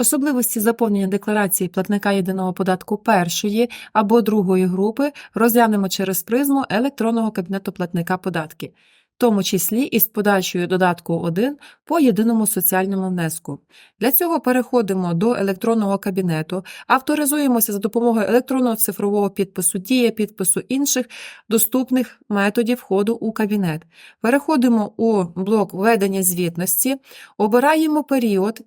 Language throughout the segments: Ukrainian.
Особливості заповнення декларації платника єдиного податку першої або другої групи розглянемо через призму електронного кабінету платника податків, в тому числі із подачею додатку 1 по єдиному соціальному внеску. Для цього переходимо до електронного кабінету, авторизуємося за допомогою електронного цифрового підпису, дія підпису інших доступних методів входу у кабінет. Переходимо у блок введення звітності, обираємо період,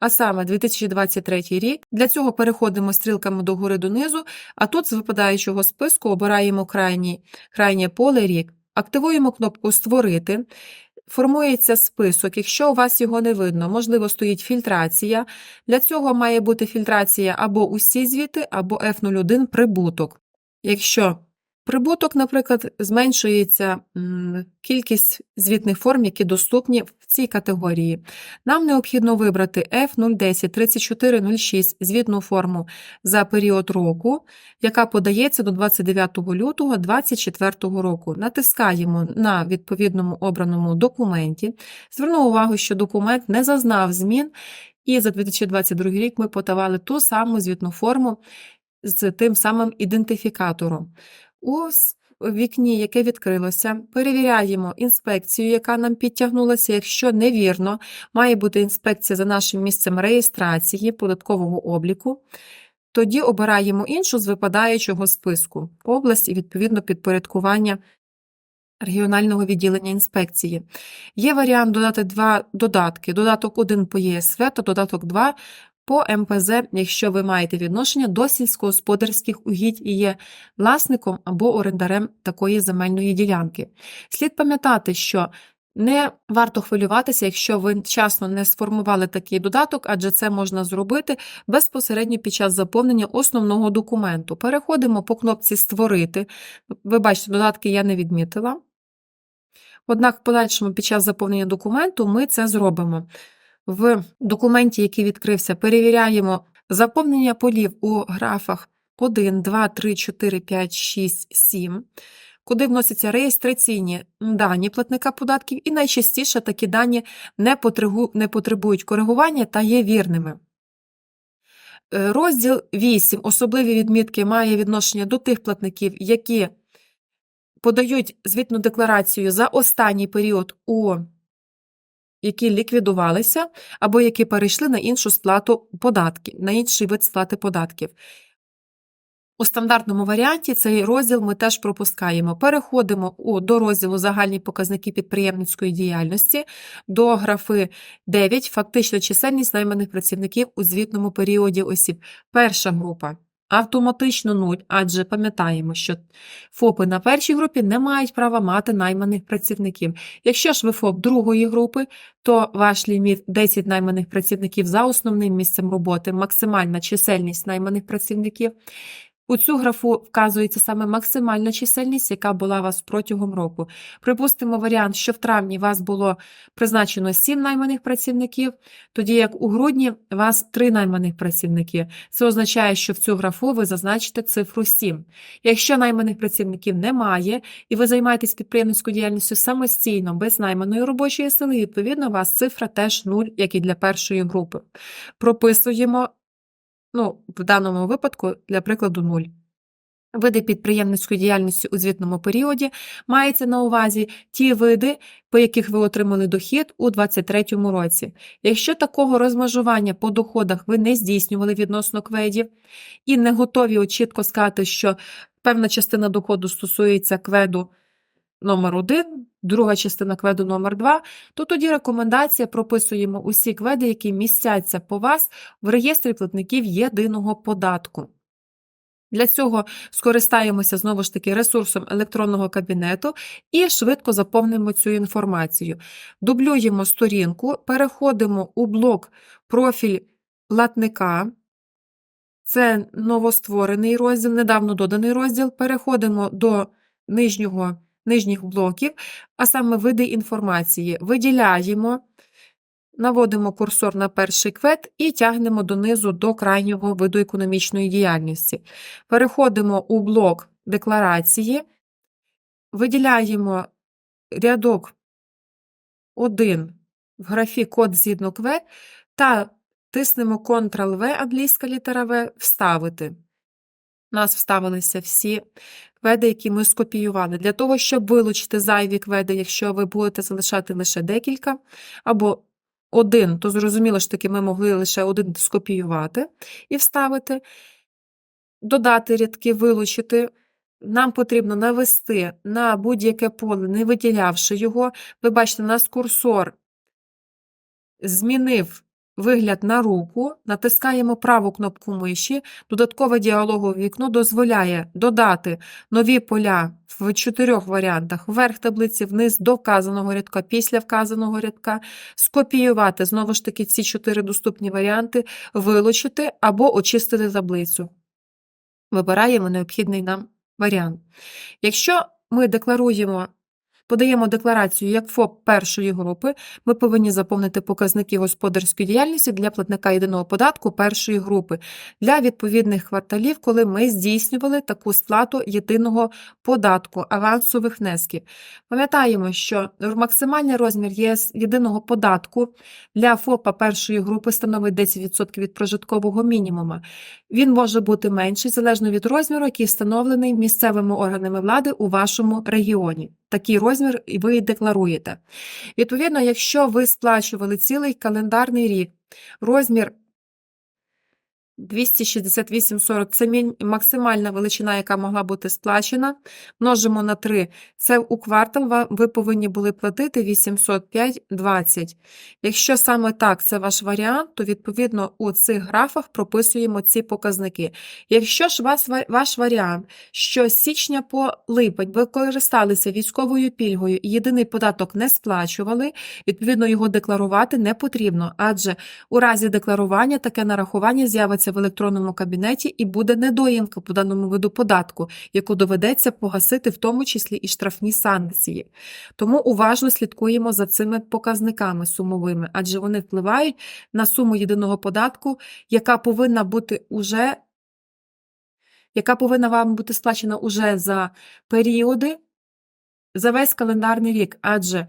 а саме 2023 рік. Для цього переходимо стрілками догори донизу, а тут з випадаючого списку обираємо крайній, крайнє поле рік. Активуємо кнопку Створити. Формується список, якщо у вас його не видно, можливо, стоїть фільтрація. Для цього має бути фільтрація або усі звіти, або F01 прибуток. Якщо прибуток, наприклад, зменшується кількість звітних форм, які доступні в цій категорії. Нам необхідно вибрати F010 3406 звітну форму за період року, яка подається до 29 лютого 2024 року. Натискаємо на відповідному обраному документі. Зверну увагу, що документ не зазнав змін, і за 2022 рік ми подавали ту саму звітну форму з тим самим ідентифікатором. У вікні, яке відкрилося, перевіряємо інспекцію, яка нам підтягнулася. Якщо невірно, має бути інспекція за нашим місцем реєстрації податкового обліку. Тоді обираємо іншу з випадаючого списку область і відповідно підпорядкування регіонального відділення інспекції. Є варіант додати два додатки: додаток 1 по ЄСВ та додаток 2 по МПЗ, якщо ви маєте відношення до сільськогосподарських угідь і є власником або орендарем такої земельної ділянки. Слід пам'ятати, що не варто хвилюватися, якщо ви вчасно не сформували такий додаток, адже це можна зробити безпосередньо під час заповнення основного документу. Переходимо по кнопці Створити. Ви бачите, додатки я не відмітила. Однак, в подальшому під час заповнення документу ми це зробимо. В документі, який відкрився, перевіряємо заповнення полів у графах 1, 2, 3, 4, 5, 6, 7, куди вносяться реєстраційні дані платника податків, і найчастіше такі дані не потребують коригування та є вірними. Е, Розділ 8. Особливі відмітки має відношення до тих платників, які подають звітну декларацію за останній період у які ліквідувалися або які перейшли на іншу сплату податків, на інший вид сплати податків. У стандартному варіанті цей розділ ми теж пропускаємо. Переходимо до розділу Загальні показники підприємницької діяльності до графи 9 Фактична чисельність найманих працівників у звітному періоді осіб. Перша група автоматично 0, адже пам'ятаємо, що ФОПи на першій групі не мають права мати найманих працівників. Якщо ж ви ФОП другої групи, то ваш ліміт 10 найманих працівників за основним місцем роботи, максимальна чисельність найманих працівників. У цю графу вказується саме максимальна чисельність, яка була у вас протягом року. Припустимо варіант, що в травні вас було призначено 7 найманих працівників, тоді як у грудні вас 3 найманих працівники. Це означає, що в цю графу ви зазначите цифру 7. Якщо найманих працівників немає, і ви займаєтесь підприємницькою діяльністю самостійно, без найманої робочої сили, відповідно, у вас цифра теж 0, як і для першої групи. Прописуємо, ну, в даному випадку, для прикладу, 0. Види підприємницької діяльності у звітному періоді мається на увазі ті види, по яких ви отримали дохід у 2023 році. Якщо такого розмежування по доходах ви не здійснювали відносно кведів і не готові чітко сказати, що певна частина доходу стосується кведу номер 1, друга частина кведу номер 2, то тоді рекомендація прописуємо усі кведи, які містяться по вас в реєстрі платників єдиного податку. Для цього скористаємося знову ж таки ресурсом електронного кабінету і швидко заповнимо цю інформацію. Дублюємо сторінку, переходимо у блок профіль платника. Це новостворений розділ, недавно доданий розділ. Переходимо до нижнього, нижніх блоків, а саме види інформації. Виділяємо, наводимо курсор на перший квет і тягнемо донизу до крайнього виду економічної діяльності. Переходимо у блок декларації, виділяємо рядок 1 в графі код згідно квет та Тиснемо Ctrl-V, англійська літера В, вставити. У нас вставилися всі кведи, які ми скопіювали. Для того, щоб вилучити зайві кведи, якщо ви будете залишати лише декілька, або один, то зрозуміло ж таки, ми могли лише один скопіювати і вставити, додати рядки, вилучити. Нам потрібно навести на будь-яке поле, не виділявши його. Ви бачите, у нас курсор змінив вигляд на руку, натискаємо праву кнопку миші, додаткове діалогове вікно дозволяє додати нові поля в чотирьох варіантах: вверх таблиці, вниз до вказаного рядка, після вказаного рядка, скопіювати знову ж таки ці чотири доступні варіанти, вилучити або очистити таблицю. Вибираємо необхідний нам варіант. Якщо ми декларуємо Подаємо декларацію як ФОП першої групи, ми повинні заповнити показники господарської діяльності для платника єдиного податку першої групи для відповідних кварталів, коли ми здійснювали таку сплату єдиного податку авансових внесків. Пам'ятаємо, що максимальний розмір ЄС єдиного податку для ФОПа першої групи становить 10% від прожиткового мінімума. Він може бути менший залежно від розміру, який встановлений місцевими органами влади у вашому регіоні такий розмір ви декларуєте. Відповідно, якщо ви сплачували цілий календарний рік, розмір 268,40 це максимальна величина, яка могла бути сплачена. Множимо на 3. Це у квартал ви повинні були платити 805,20. Якщо саме так це ваш варіант, то відповідно у цих графах прописуємо ці показники. Якщо ж вас, ваш варіант, що з січня по липень ви користалися військовою пільгою і єдиний податок не сплачували, відповідно його декларувати не потрібно, адже у разі декларування таке нарахування з'явиться в електронному кабінеті і буде недоїмка по даному виду податку, яку доведеться погасити в тому числі і штрафні санкції. Тому уважно слідкуємо за цими показниками сумовими, адже вони впливають на суму єдиного податку, яка повинна бути уже, яка повинна вам бути сплачена уже за періоди, за весь календарний рік, адже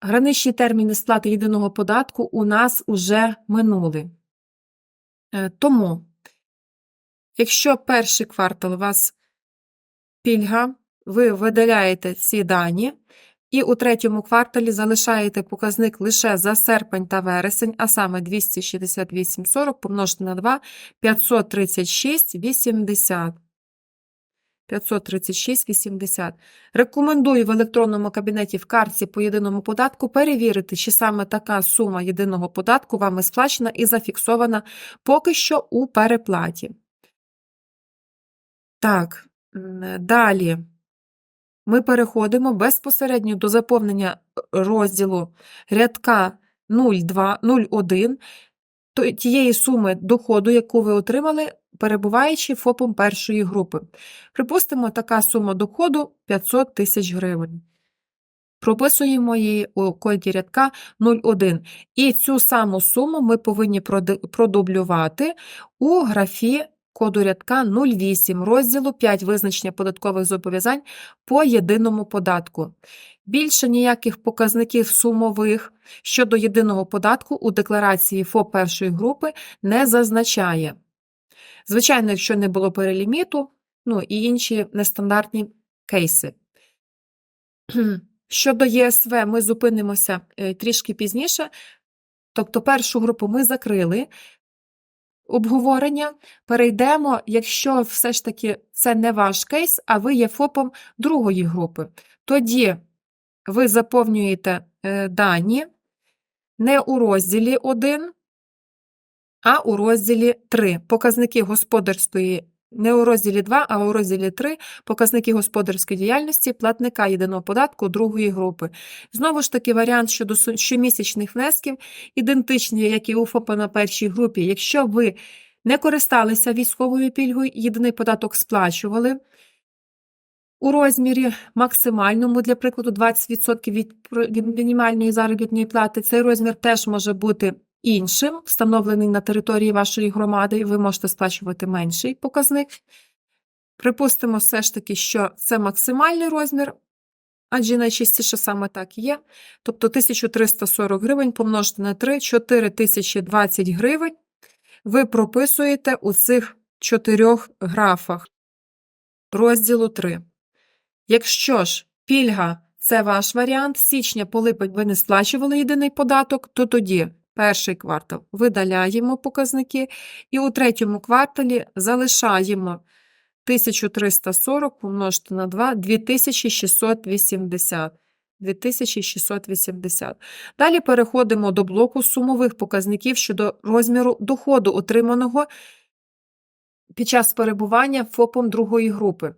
Граничні терміни сплати єдиного податку у нас уже минули. Е, тому, якщо перший квартал у вас пільга, ви видаляєте ці дані, і у третьому кварталі залишаєте показник лише за серпень та вересень, а саме 268,40 помножити на 2 536,80. 536,80. Рекомендую в електронному кабінеті в картці по єдиному податку перевірити, чи саме така сума єдиного податку вами сплачена і зафіксована поки що у переплаті. Так, далі ми переходимо безпосередньо до заповнення розділу рядка 0,2, тієї суми доходу, яку ви отримали перебуваючи ФОПом першої групи. Припустимо, така сума доходу 500 тисяч гривень. Прописуємо її у коді рядка 01. І цю саму суму ми повинні продублювати у графі коду рядка 08 розділу 5 визначення податкових зобов'язань по єдиному податку. Більше ніяких показників сумових щодо єдиного податку у декларації ФОП першої групи не зазначає. Звичайно, якщо не було переліміту, ну і інші нестандартні кейси. Щодо ЄСВ, ми зупинимося е, трішки пізніше. Тобто, першу групу ми закрили обговорення. Перейдемо, якщо все ж таки це не ваш кейс, а ви є ФОПом другої групи. Тоді ви заповнюєте е, дані не у розділі 1, а у розділі 3 показники господарської, не у розділі 2, а у розділі 3 показники господарської діяльності платника єдиного податку другої групи. Знову ж таки, варіант щодо щомісячних внесків ідентичний, як і у ФОПа на першій групі. Якщо ви не користалися військовою пільгою, єдиний податок сплачували. У розмірі максимальному, для прикладу, 20% від мінімальної заробітної плати, цей розмір теж може бути іншим, встановлений на території вашої громади, ви можете сплачувати менший показник. Припустимо, все ж таки, що це максимальний розмір. адже найчастіше саме так є. Тобто 1340 гривень помножити на 3 4020 гривень ви прописуєте у цих чотирьох графах розділу 3. Якщо ж пільга це ваш варіант, з січня по липень ви не сплачували єдиний податок, то тоді перший квартал видаляємо показники і у третьому кварталі залишаємо 1340 помножити на 2 2680. 2680. Далі переходимо до блоку сумових показників щодо розміру доходу, отриманого під час перебування ФОПом другої групи.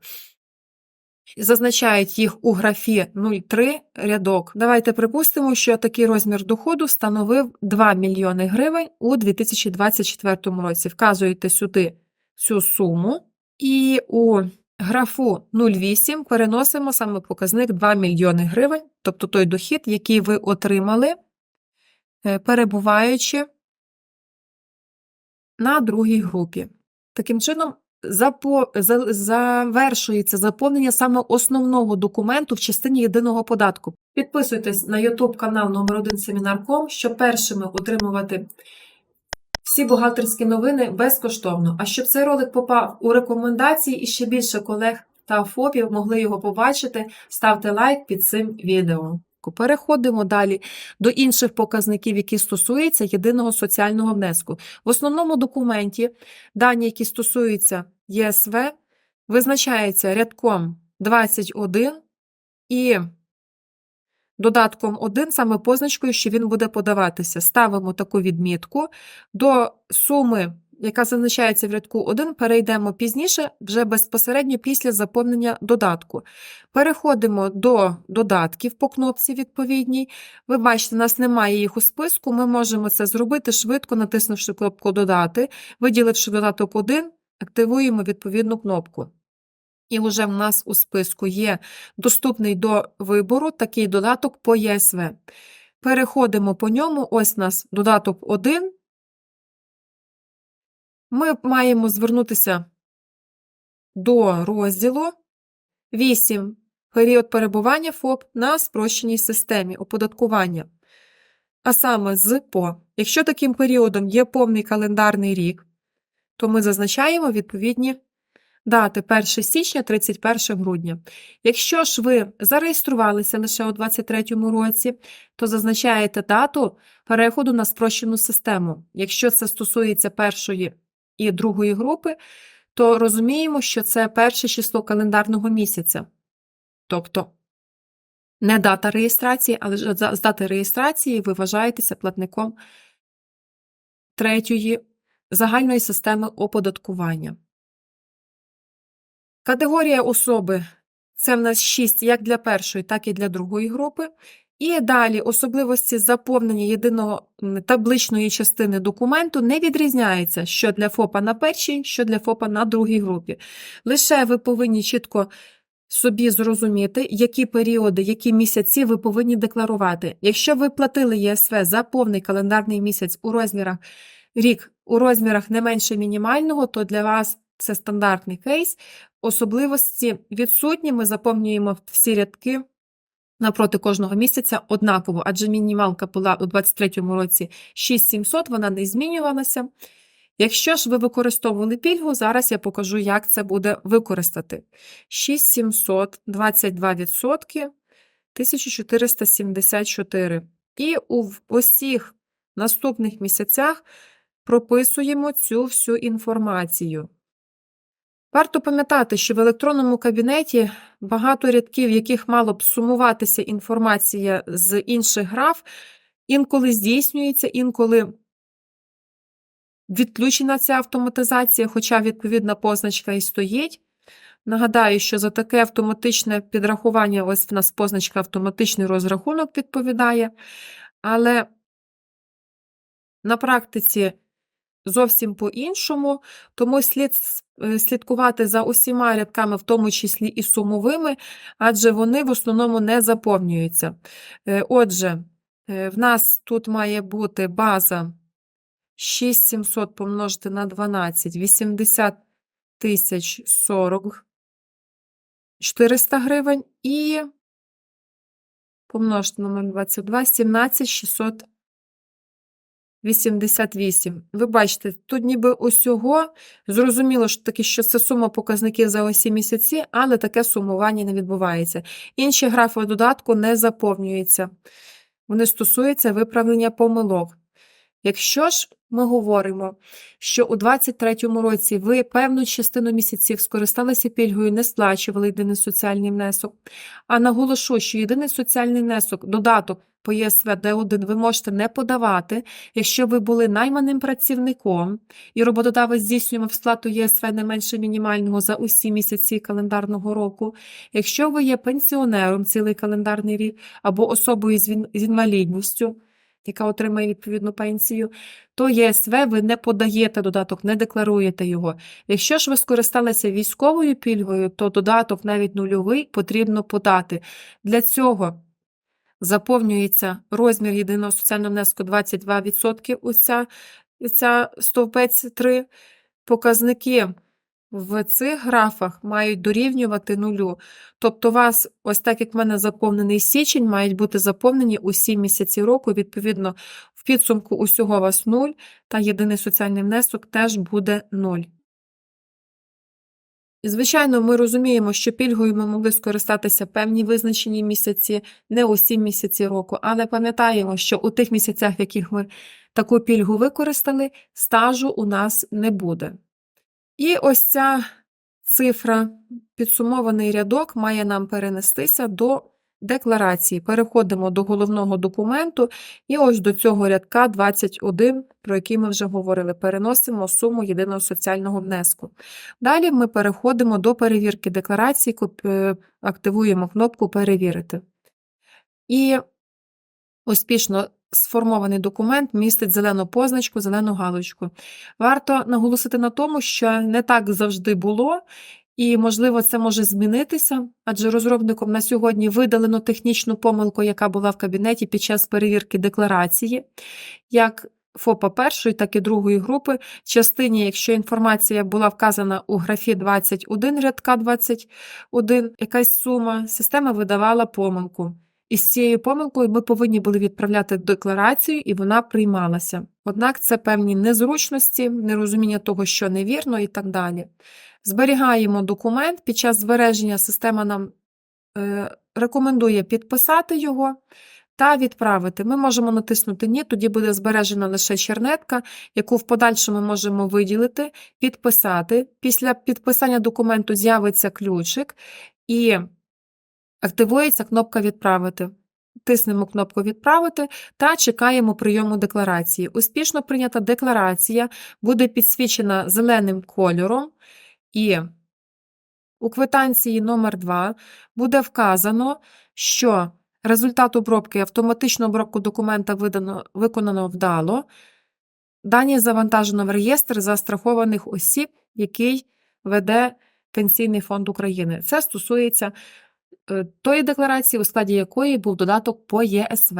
Зазначають їх у графі 03 рядок. Давайте припустимо, що такий розмір доходу становив 2 мільйони гривень у 2024 році. Вказуєте сюди цю суму і у графу 08 переносимо саме показник 2 мільйони гривень, тобто той дохід, який ви отримали, е, перебуваючи на другій групі. Таким чином, завершується заповнення саме основного документу в частині єдиного податку. Підписуйтесь на YouTube канал номер 1 Семінар.ком, щоб першими отримувати всі бухгалтерські новини безкоштовно. А щоб цей ролик попав у рекомендації і ще більше колег та ФОПів могли його побачити, ставте лайк під цим відео. Переходимо далі до інших показників, які стосуються єдиного соціального внеску. В основному документі дані, які стосуються ЄСВ, визначаються рядком 21 і додатком 1, саме позначкою, що він буде подаватися. Ставимо таку відмітку. До суми, яка зазначається в рядку 1, перейдемо пізніше, вже безпосередньо після заповнення додатку. Переходимо до додатків по кнопці відповідній. Ви бачите, у нас немає їх у списку. Ми можемо це зробити швидко, натиснувши кнопку Додати, виділивши додаток 1, активуємо відповідну кнопку. І вже в нас у списку є доступний до вибору такий додаток по ЄСВ. Переходимо по ньому. Ось у нас додаток 1. Ми маємо звернутися до розділу 8. Період перебування ФОП на спрощеній системі оподаткування. А саме з по. Якщо таким періодом є повний календарний рік, то ми зазначаємо відповідні дати 1 січня 31 грудня. Якщо ж ви зареєструвалися лише у 2023 році, то зазначаєте дату переходу на спрощену систему. Якщо це стосується першої і другої групи, то розуміємо, що це перше число календарного місяця. Тобто не дата реєстрації, але з дати реєстрації ви вважаєтеся платником третьої загальної системи оподаткування. Категорія особи це в нас 6 як для першої, так і для другої групи. І далі особливості заповнення єдиного табличної частини документу не відрізняється, що для ФОПа на першій, що для ФОПа на другій групі. Лише ви повинні чітко собі зрозуміти, які періоди, які місяці ви повинні декларувати. Якщо ви платили ЄСВ за повний календарний місяць у розмірах рік у розмірах не менше мінімального, то для вас це стандартний кейс. Особливості відсутні, ми заповнюємо всі рядки напроти кожного місяця однаково, адже мінімалка була у 2023 році 6700, вона не змінювалася. Якщо ж ви використовували пільгу, зараз я покажу, як це буде використати. 6700, 22%, 1474. І у усіх наступних місяцях прописуємо цю всю інформацію. Варто пам'ятати, що в електронному кабінеті багато рядків, в яких мало б сумуватися інформація з інших граф, інколи здійснюється, інколи відключена ця автоматизація, хоча відповідна позначка і стоїть. Нагадаю, що за таке автоматичне підрахування, ось в нас позначка автоматичний розрахунок відповідає, але на практиці зовсім по-іншому, тому слід е, слідкувати за усіма рядками, в тому числі і сумовими, адже вони в основному не заповнюються. Е, Отже, е, в нас тут має бути база 6700 помножити на 12, 80 тисяч 40 400 гривень і помножити на 0,22, 17 688. Ви бачите, тут ніби усього зрозуміло, що таки, що це сума показників за усі місяці, але таке сумування не відбувається. Інші графи додатку не заповнюються. Вони стосуються виправлення помилок. Якщо ж ми говоримо, що у 2023 році ви певну частину місяців скористалися пільгою, не сплачували єдиний соціальний внесок, а наголошу, що єдиний соціальний внесок, додаток по ЄСВ Д1 ви можете не подавати, якщо ви були найманим працівником і роботодавець здійснював сплату ЄСВ не менше мінімального за усі місяці календарного року, якщо ви є пенсіонером цілий календарний рік або особою з інвалідністю, яка отримає відповідну пенсію, то ЄСВ ви не подаєте додаток, не декларуєте його. Якщо ж ви скористалися військовою пільгою, то додаток навіть нульовий потрібно подати. Для цього заповнюється розмір єдиного соціального внеску 22%, ось ця, ця стовпець 3. Показники в цих графах мають дорівнювати нулю. Тобто, у вас, ось так як в мене заповнений січень, мають бути заповнені усі місяці року. Відповідно, в підсумку усього у вас 0, та єдиний соціальний внесок теж буде 0. Звичайно, ми розуміємо, що пільгою ми могли скористатися певні визначені місяці, не усі місяці року, але пам'ятаємо, що у тих місяцях, в яких ми таку пільгу використали, стажу у нас не буде. І ось ця цифра, підсумований рядок, має нам перенестися до декларації. Переходимо до головного документу, і ось до цього рядка 21, про який ми вже говорили, переносимо суму єдиного соціального внеску. Далі ми переходимо до перевірки декларації, е, активуємо кнопку Перевірити. І успішно сформований документ містить зелену позначку, зелену галочку. Варто наголосити на тому, що не так завжди було, і, можливо, це може змінитися, адже розробником на сьогодні видалено технічну помилку, яка була в кабінеті під час перевірки декларації, як ФОПа першої, так і другої групи. В частині, якщо інформація була вказана у графі 21 рядка 21, якась сума, система видавала помилку. І з цією помилкою ми повинні були відправляти декларацію, і вона приймалася. Однак це певні незручності, нерозуміння того, що невірно, і так далі. Зберігаємо документ. Під час збереження система нам е, рекомендує підписати його та відправити. Ми можемо натиснути Ні, тоді буде збережена лише чернетка, яку в подальшому можемо виділити, підписати. Після підписання документу з'явиться ключик і активується кнопка Відправити. Тиснемо кнопку Відправити та чекаємо прийому декларації. Успішно прийнята декларація буде підсвічена зеленим кольором, і у квитанції номер 2 буде вказано, що результат обробки автоматичну обробку документа видано, виконано вдало. Дані завантажено в реєстр застрахованих осіб, який веде Пенсійний фонд України. Це стосується тої декларації, у складі якої був додаток по ЄСВ.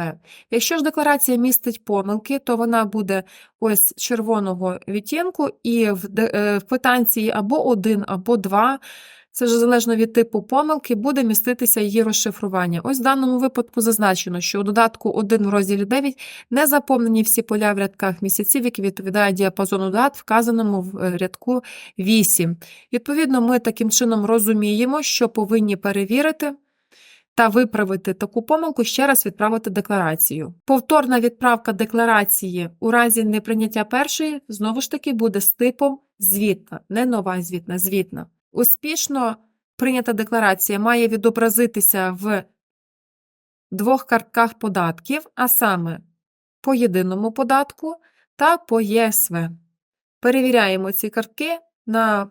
Якщо ж декларація містить помилки, то вона буде ось червоного відтінку, і в, е, в квитанції або 1, або 2, це ж залежно від типу помилки, буде міститися її розшифрування. Ось в даному випадку зазначено, що у додатку 1 в розділі 9 не заповнені всі поля в рядках місяців, які відповідають діапазону дат, вказаному в е, рядку 8. Відповідно, ми таким чином розуміємо, що повинні перевірити та виправити таку помилку, ще раз відправити декларацію. Повторна відправка декларації у разі неприйняття першої знову ж таки буде з типом звітна, не нова звітна, звітна. Успішно прийнята декларація має відобразитися в двох картках податків, а саме по єдиному податку та по ЄСВ. Перевіряємо ці картки на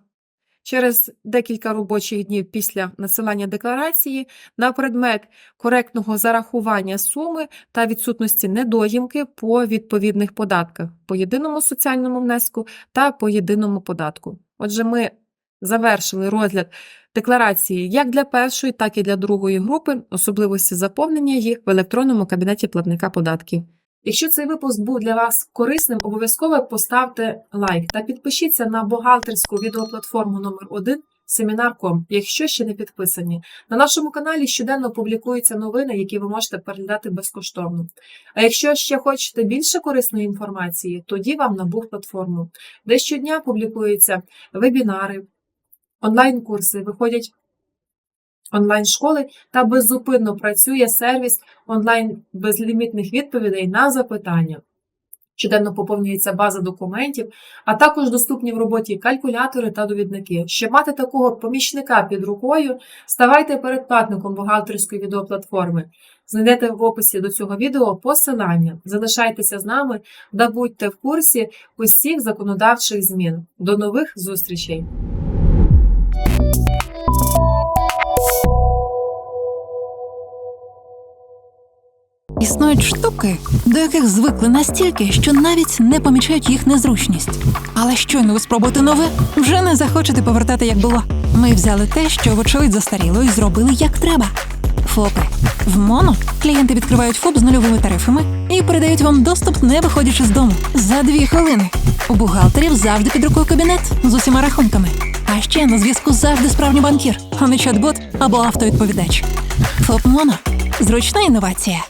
через декілька робочих днів після надсилання декларації на предмет коректного зарахування суми та відсутності недоїмки по відповідних податках по єдиному соціальному внеску та по єдиному податку. Отже, ми завершили розгляд декларації як для першої, так і для другої групи, особливості заповнення їх в електронному кабінеті платника податків. Якщо цей випуск був для вас корисним, обов'язково поставте лайк та підпишіться на бухгалтерську відеоплатформу номер 1 Семінар.ком, якщо ще не підписані. На нашому каналі щоденно публікуються новини, які ви можете переглядати безкоштовно. А якщо ще хочете більше корисної інформації, тоді вам на Бух платформу, де щодня публікуються вебінари, онлайн-курси, виходять онлайн-школи та беззупинно працює сервіс онлайн безлімітних відповідей на запитання. Щоденно поповнюється база документів, а також доступні в роботі калькулятори та довідники. Щоб мати такого помічника під рукою, ставайте передплатником бухгалтерської відеоплатформи. Знайдете в описі до цього відео посилання. Залишайтеся з нами та будьте в курсі усіх законодавчих змін. До нових зустрічей! Існують штуки, до яких звикли настільки, що навіть не помічають їх незручність. Але щойно ви спробуєте нове, вже не захочете повертати як було. Ми взяли те, що вочевидь застаріло, і зробили як треба. ФОПи. В моно клієнти відкривають ФОП з нульовими тарифами і передають вам доступ, не виходячи з дому. За дві хвилини. У бухгалтерів завжди під рукою кабінет з усіма рахунками. А ще на зв'язку завжди справжній банкір, а не чат-бот або автовідповідач. ФОП Моно. Зручна інновація.